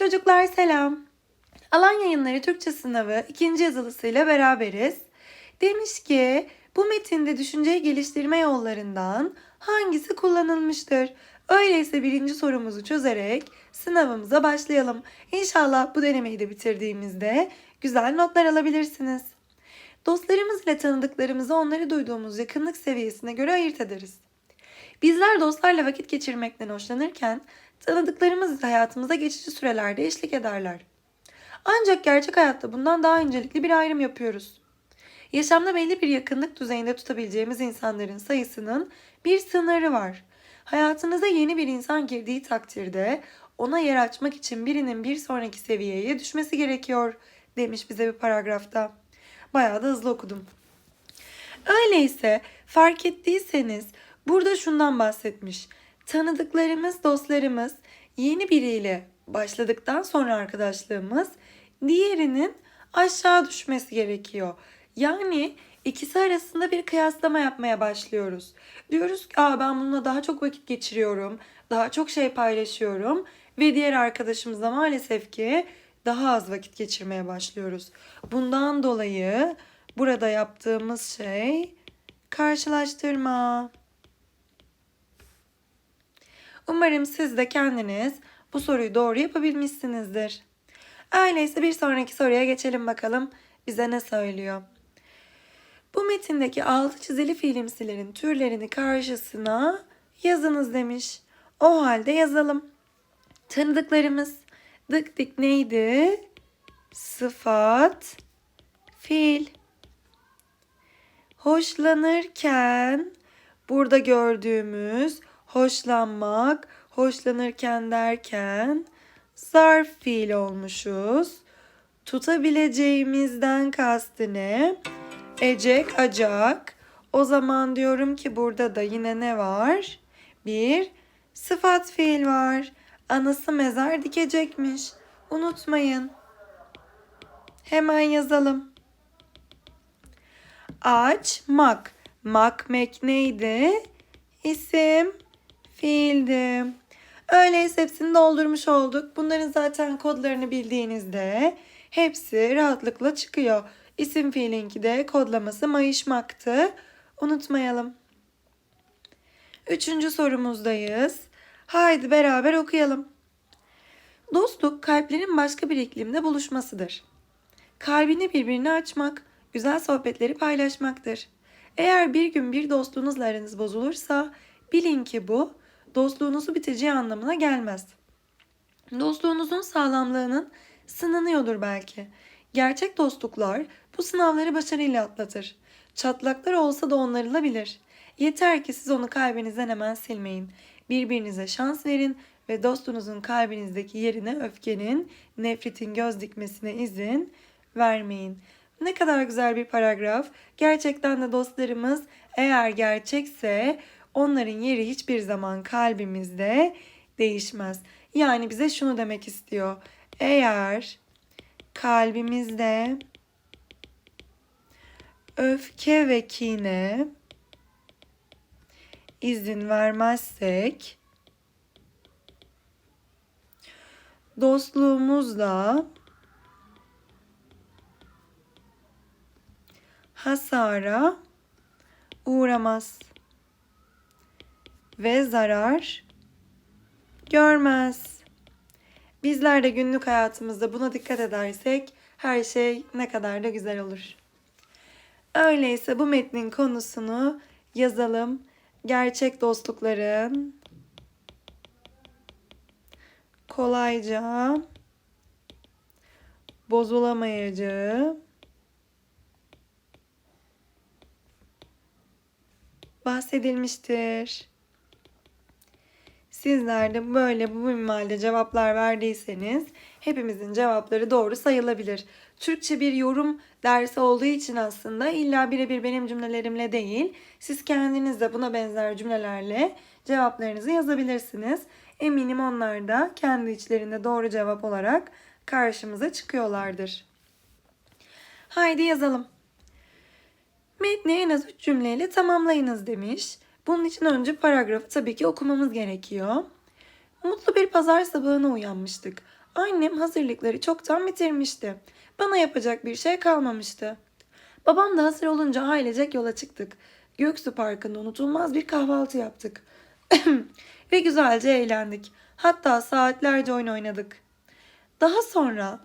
Çocuklar selam. Alan Yayınları Türkçe sınavı ikinci yazılısıyla beraberiz. Demiş ki bu metinde düşünceyi geliştirme yollarından hangisi kullanılmıştır? Öyleyse birinci sorumuzu çözerek sınavımıza başlayalım. İnşallah bu denemeyi de bitirdiğimizde güzel notlar alabilirsiniz. Dostlarımız ile tanıdıklarımızı onları duyduğumuz yakınlık seviyesine göre ayırt ederiz. Bizler dostlarla vakit geçirmekten hoşlanırken tanıdıklarımız ise hayatımıza geçici sürelerde eşlik ederler. Ancak gerçek hayatta bundan daha incelikli bir ayrım yapıyoruz. Yaşamda belli bir yakınlık düzeyinde tutabileceğimiz insanların sayısının bir sınırı var. Hayatınıza yeni bir insan girdiği takdirde ona yer açmak için birinin bir sonraki seviyeye düşmesi gerekiyor demiş bize bir paragrafta. Bayağı da hızlı okudum. Öyleyse fark ettiyseniz burada şundan bahsetmiş. Tanıdıklarımız, dostlarımız yeni biriyle başladıktan sonra arkadaşlığımız diğerinin aşağı düşmesi gerekiyor. Yani ikisi arasında bir kıyaslama yapmaya başlıyoruz. Diyoruz ki Aa, ben bununla daha çok vakit geçiriyorum, daha çok şey paylaşıyorum ve diğer arkadaşımızla maalesef ki daha az vakit geçirmeye başlıyoruz. Bundan dolayı burada yaptığımız şey karşılaştırma. Umarım siz de kendiniz bu soruyu doğru yapabilmişsinizdir. Öyleyse bir sonraki soruya geçelim bakalım bize ne söylüyor. Bu metindeki altı çizili fiilimsilerin türlerini karşısına yazınız demiş. O halde yazalım. Tanıdıklarımız dık dik neydi? Sıfat, fiil. Hoşlanırken burada gördüğümüz hoşlanmak, hoşlanırken derken zarf fiil olmuşuz. Tutabileceğimizden kastı ne? Ecek, acak. O zaman diyorum ki burada da yine ne var? Bir sıfat fiil var. Anası mezar dikecekmiş. Unutmayın. Hemen yazalım. Açmak. Makmek neydi? İsim fiildi. Öyleyse hepsini doldurmuş olduk. Bunların zaten kodlarını bildiğinizde hepsi rahatlıkla çıkıyor. İsim fiilinki de kodlaması mayışmaktı. Unutmayalım. Üçüncü sorumuzdayız. Haydi beraber okuyalım. Dostluk kalplerin başka bir iklimde buluşmasıdır. Kalbini birbirine açmak, güzel sohbetleri paylaşmaktır. Eğer bir gün bir dostluğunuzla aranız bozulursa bilin ki bu dostluğunuzu biteceği anlamına gelmez. Dostluğunuzun sağlamlığının sınanıyordur belki. Gerçek dostluklar bu sınavları başarıyla atlatır. Çatlaklar olsa da onarılabilir. Yeter ki siz onu kalbinizden hemen silmeyin. Birbirinize şans verin ve dostunuzun kalbinizdeki yerine öfkenin, nefretin göz dikmesine izin vermeyin. Ne kadar güzel bir paragraf. Gerçekten de dostlarımız eğer gerçekse onların yeri hiçbir zaman kalbimizde değişmez. Yani bize şunu demek istiyor. Eğer kalbimizde öfke ve kine izin vermezsek dostluğumuzda hasara uğramaz ve zarar görmez. Bizler de günlük hayatımızda buna dikkat edersek her şey ne kadar da güzel olur. Öyleyse bu metnin konusunu yazalım. Gerçek dostlukların kolayca bozulamayacağı bahsedilmiştir. Sizler de böyle bu minvalde cevaplar verdiyseniz hepimizin cevapları doğru sayılabilir. Türkçe bir yorum dersi olduğu için aslında illa birebir benim cümlelerimle değil, siz kendiniz de buna benzer cümlelerle cevaplarınızı yazabilirsiniz. Eminim onlar da kendi içlerinde doğru cevap olarak karşımıza çıkıyorlardır. Haydi yazalım. Metni en az 3 cümleyle tamamlayınız demiş. Bunun için önce paragrafı tabii ki okumamız gerekiyor. Mutlu bir pazar sabahına uyanmıştık. Annem hazırlıkları çoktan bitirmişti. Bana yapacak bir şey kalmamıştı. Babam da hazır olunca ailecek yola çıktık. Göksu Parkı'nda unutulmaz bir kahvaltı yaptık. Ve güzelce eğlendik. Hatta saatlerce oyun oynadık. Daha sonra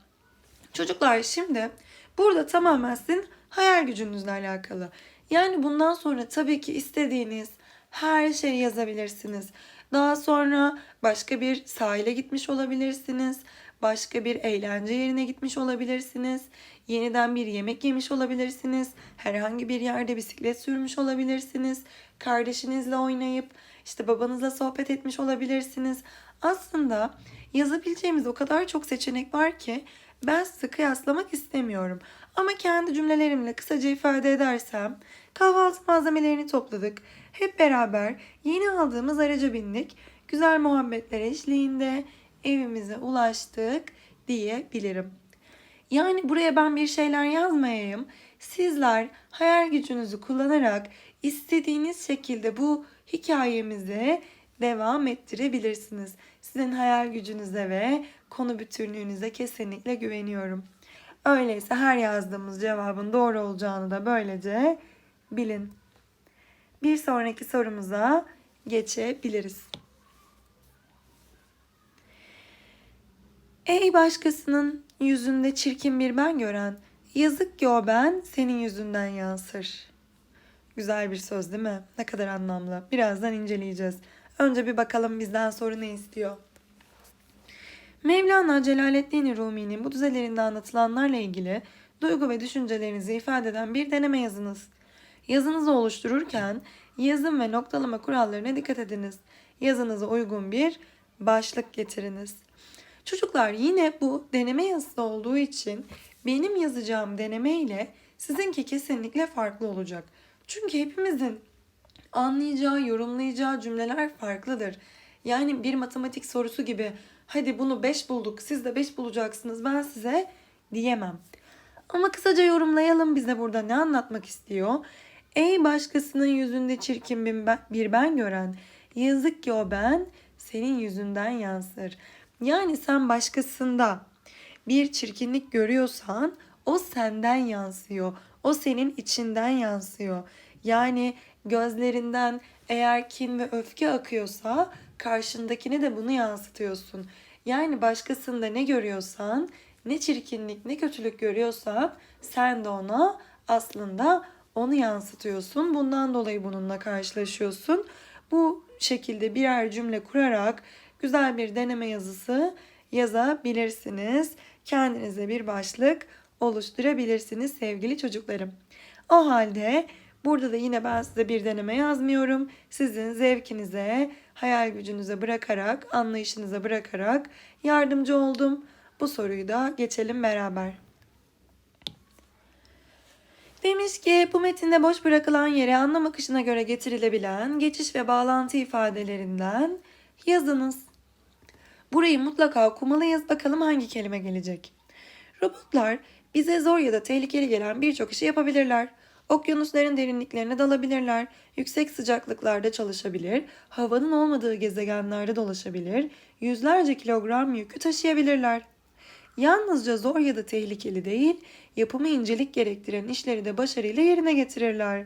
çocuklar şimdi burada tamamen sizin hayal gücünüzle alakalı. Yani bundan sonra tabii ki istediğiniz her şeyi yazabilirsiniz. Daha sonra başka bir sahile gitmiş olabilirsiniz. Başka bir eğlence yerine gitmiş olabilirsiniz. Yeniden bir yemek yemiş olabilirsiniz. Herhangi bir yerde bisiklet sürmüş olabilirsiniz. Kardeşinizle oynayıp işte babanızla sohbet etmiş olabilirsiniz. Aslında yazabileceğimiz o kadar çok seçenek var ki ben sizi kıyaslamak istemiyorum. Ama kendi cümlelerimle kısaca ifade edersem kahvaltı malzemelerini topladık. Hep beraber yeni aldığımız araca bindik. Güzel muhabbetler eşliğinde evimize ulaştık diyebilirim. Yani buraya ben bir şeyler yazmayayım. Sizler hayal gücünüzü kullanarak istediğiniz şekilde bu hikayemizi devam ettirebilirsiniz. Sizin hayal gücünüze ve konu bütünlüğünüze kesinlikle güveniyorum. Öyleyse her yazdığımız cevabın doğru olacağını da böylece bilin. Bir sonraki sorumuza geçebiliriz. Ey başkasının yüzünde çirkin bir ben gören, yazık ki o ben senin yüzünden yansır. Güzel bir söz değil mi? Ne kadar anlamlı. Birazdan inceleyeceğiz. Önce bir bakalım bizden soru ne istiyor. Mevlana Celaleddin Rumi'nin bu düzelerinde anlatılanlarla ilgili duygu ve düşüncelerinizi ifade eden bir deneme yazınız. Yazınızı oluştururken yazım ve noktalama kurallarına dikkat ediniz. Yazınıza uygun bir başlık getiriniz. Çocuklar yine bu deneme yazısı olduğu için benim yazacağım deneme ile sizinki kesinlikle farklı olacak. Çünkü hepimizin anlayacağı, yorumlayacağı cümleler farklıdır. Yani bir matematik sorusu gibi hadi bunu 5 bulduk siz de 5 bulacaksınız ben size diyemem. Ama kısaca yorumlayalım bize burada ne anlatmak istiyor. Ey başkasının yüzünde çirkin bir ben gören, yazık ki o ben senin yüzünden yansır. Yani sen başkasında bir çirkinlik görüyorsan o senden yansıyor. O senin içinden yansıyor. Yani gözlerinden eğer kin ve öfke akıyorsa karşındakine de bunu yansıtıyorsun. Yani başkasında ne görüyorsan, ne çirkinlik, ne kötülük görüyorsan sen de ona aslında onu yansıtıyorsun. Bundan dolayı bununla karşılaşıyorsun. Bu şekilde birer cümle kurarak güzel bir deneme yazısı yazabilirsiniz. Kendinize bir başlık oluşturabilirsiniz sevgili çocuklarım. O halde burada da yine ben size bir deneme yazmıyorum. Sizin zevkinize, hayal gücünüze bırakarak, anlayışınıza bırakarak yardımcı oldum. Bu soruyu da geçelim beraber. Demiş ki bu metinde boş bırakılan yere anlam akışına göre getirilebilen geçiş ve bağlantı ifadelerinden yazınız. Burayı mutlaka okumalıyız. Bakalım hangi kelime gelecek. Robotlar bize zor ya da tehlikeli gelen birçok işi yapabilirler. Okyanusların derinliklerine dalabilirler. Yüksek sıcaklıklarda çalışabilir. Havanın olmadığı gezegenlerde dolaşabilir. Yüzlerce kilogram yükü taşıyabilirler. Yalnızca zor ya da tehlikeli değil, yapımı incelik gerektiren işleri de başarıyla yerine getirirler.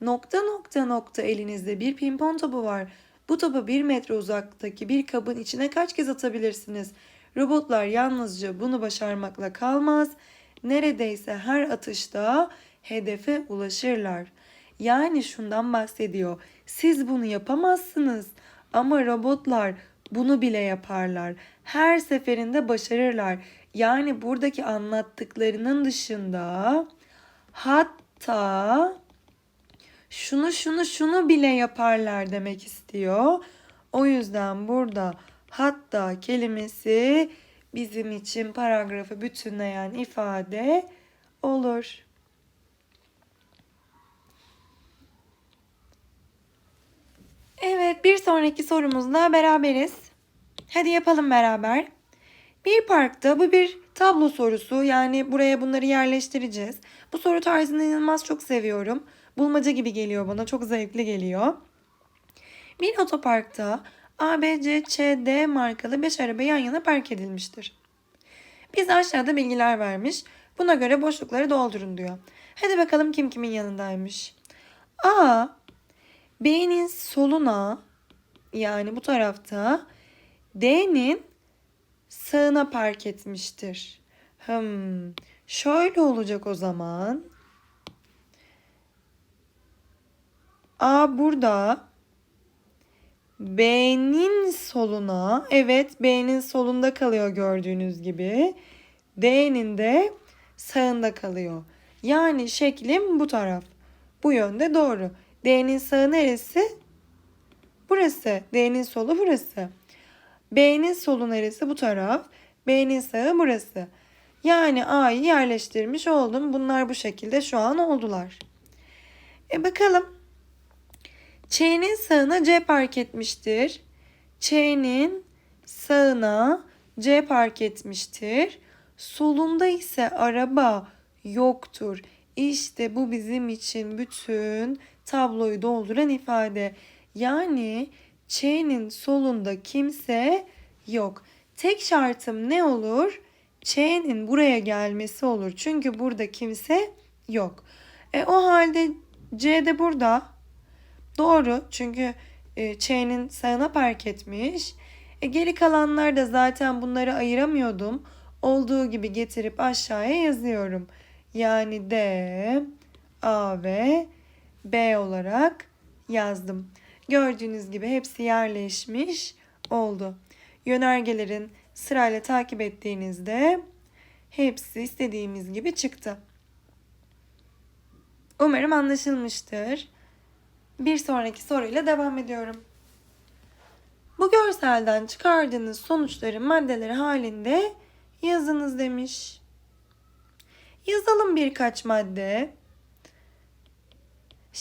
Nokta nokta nokta elinizde bir pimpon topu var. Bu topu bir metre uzaktaki bir kabın içine kaç kez atabilirsiniz? Robotlar yalnızca bunu başarmakla kalmaz. Neredeyse her atışta hedefe ulaşırlar. Yani şundan bahsediyor. Siz bunu yapamazsınız ama robotlar bunu bile yaparlar. Her seferinde başarırlar. Yani buradaki anlattıklarının dışında hatta şunu şunu şunu bile yaparlar demek istiyor. O yüzden burada hatta kelimesi bizim için paragrafı bütünleyen ifade olur. Evet, bir sonraki sorumuzla beraberiz. Hadi yapalım beraber. Bir parkta bu bir tablo sorusu. Yani buraya bunları yerleştireceğiz. Bu soru tarzını inanılmaz çok seviyorum. Bulmaca gibi geliyor bana. Çok zevkli geliyor. Bir otoparkta A, B, C, Ç, D markalı 5 araba yan yana park edilmiştir. Biz aşağıda bilgiler vermiş. Buna göre boşlukları doldurun diyor. Hadi bakalım kim kimin yanındaymış. A, B'nin soluna yani bu tarafta D'nin sağına park etmiştir. Hmm, şöyle olacak o zaman. A burada. B'nin soluna. Evet B'nin solunda kalıyor gördüğünüz gibi. D'nin de sağında kalıyor. Yani şeklim bu taraf. Bu yönde doğru. D'nin sağı neresi? Burası. D'nin solu burası. B'nin solu neresi? Bu taraf. B'nin sağı burası. Yani A'yı yerleştirmiş oldum. Bunlar bu şekilde şu an oldular. E bakalım. Ç'nin sağına C park etmiştir. Ç'nin sağına C park etmiştir. Solunda ise araba yoktur. İşte bu bizim için bütün tabloyu dolduran ifade. Yani Ç'nin solunda kimse yok. Tek şartım ne olur? Ç'nin buraya gelmesi olur. Çünkü burada kimse yok. E, o halde C de burada. Doğru çünkü e, Ç'nin sağına park etmiş. E, geri kalanlar da zaten bunları ayıramıyordum. Olduğu gibi getirip aşağıya yazıyorum. Yani D, A ve B olarak yazdım. Gördüğünüz gibi hepsi yerleşmiş oldu. Yönergelerin sırayla takip ettiğinizde hepsi istediğimiz gibi çıktı. Umarım anlaşılmıştır. Bir sonraki soruyla devam ediyorum. Bu görselden çıkardığınız sonuçları maddeleri halinde yazınız demiş. Yazalım birkaç madde.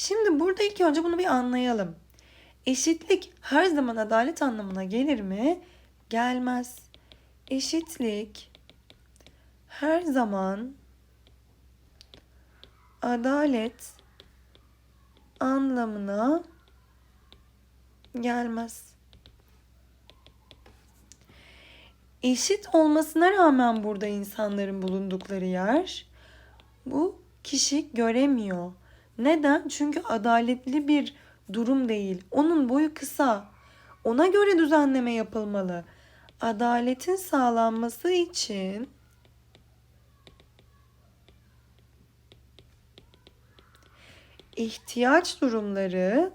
Şimdi burada ilk önce bunu bir anlayalım. Eşitlik her zaman adalet anlamına gelir mi? Gelmez. Eşitlik her zaman adalet anlamına gelmez. Eşit olmasına rağmen burada insanların bulundukları yer bu kişi göremiyor. Neden? Çünkü adaletli bir durum değil. Onun boyu kısa. Ona göre düzenleme yapılmalı. Adaletin sağlanması için ihtiyaç durumları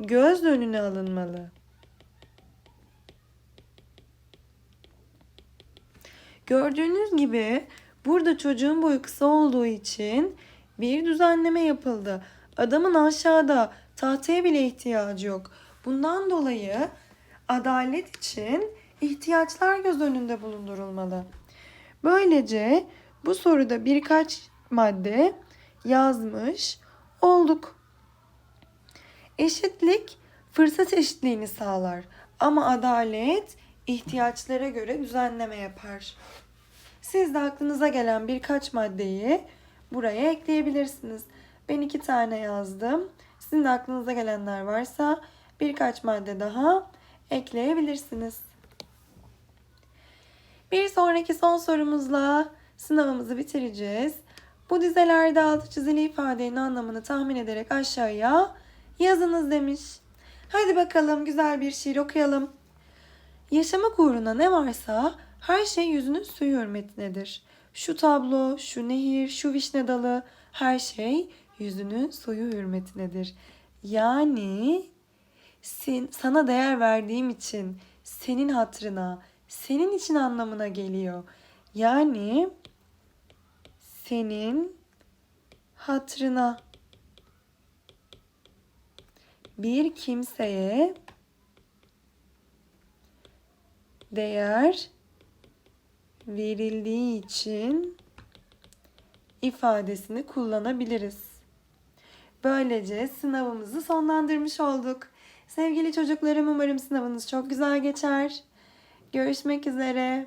göz önüne alınmalı. Gördüğünüz gibi burada çocuğun boyu kısa olduğu için bir düzenleme yapıldı. Adamın aşağıda tahtaya bile ihtiyacı yok. Bundan dolayı adalet için ihtiyaçlar göz önünde bulundurulmalı. Böylece bu soruda birkaç madde yazmış olduk. Eşitlik fırsat eşitliğini sağlar ama adalet ihtiyaçlara göre düzenleme yapar. Siz de aklınıza gelen birkaç maddeyi buraya ekleyebilirsiniz. Ben iki tane yazdım. Sizin de aklınıza gelenler varsa birkaç madde daha ekleyebilirsiniz. Bir sonraki son sorumuzla sınavımızı bitireceğiz. Bu dizelerde altı çizili ifadenin anlamını tahmin ederek aşağıya yazınız demiş. Hadi bakalım güzel bir şiir okuyalım. Yaşamak uğruna ne varsa her şey yüzünün suyu hürmetinedir. Şu tablo, şu nehir, şu vişne dalı her şey yüzünün suyu hürmetinedir. Yani sen, sana değer verdiğim için, senin hatırına, senin için anlamına geliyor. Yani senin hatırına bir kimseye değer verildiği için ifadesini kullanabiliriz. Böylece sınavımızı sonlandırmış olduk. Sevgili çocuklarım umarım sınavınız çok güzel geçer. Görüşmek üzere.